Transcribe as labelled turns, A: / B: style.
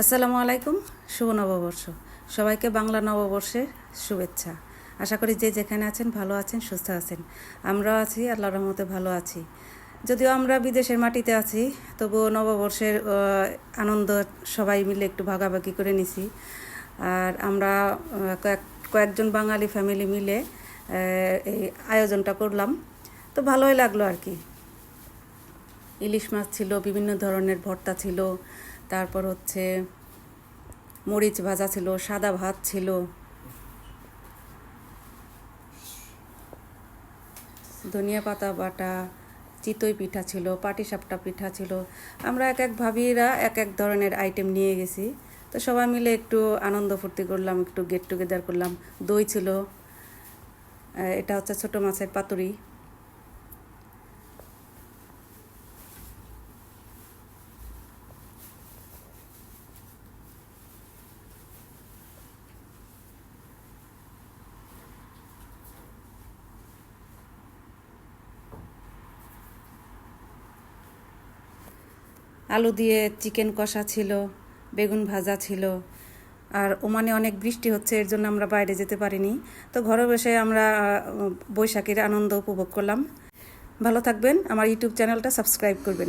A: আসসালামু আলাইকুম, শুভ নববর্ষ। সবাইকে বাংলা নববর্ষের শুভেচ্ছা। আশা করি যে যেখানে আছেন, ভালো আছেন, সুস্থ আছেন। আমরাও আছি আল্লাহ রহমতে ভালো আছি। যদিও আমরা বিদেশের মাটিতে আছি, তবুও নববর্ষের আনন্দ সবাই মিলে একটু ভাগাভাগি করে নিছি। আর আমরা কয়েক, কয়েকজন বাঙালি ফ্যামিলি মিলে এই আয়োজনটা করলাম। তো ভালোই লাগল আর কি। ইলিশ মাছ ছিল, বিভিন্ন ধরনের ভর্তা ছিল তারপর হচ্ছে মরিচ ভাজা ছিল, সাদা ভাত ছিল। ধনিয়া পাতা, বাটা, চিতই পিঠা ছিল, পাটিসাপটা পিঠা ছিল। আমরা এক এক ভাবিরা এক এক ধরনের আইটেম নিয়ে গেছি। তো সবাই মিলে একটু আনন্দ ফুর্তি করলাম, একটু গেট টুগেদার করলাম। দই ছিল এটা হচ্ছে ছোট মাছের পাতুরি। আলু দিয়ে চিকেন কষা ছিল, বেগুন ভাজা ছিল, আর ওমানে অনেক বৃষ্টি হচ্ছে, এর জন্য আমরা বাইরে যেতে পারিনি। তো ঘরে বসে আমরা বৈশাখের আনন্দ উপভোগ করলাম। ভালো থাকবেন, আমার ইউটিউব চ্যানেলটা সাবস্ক্রাইব করবেন।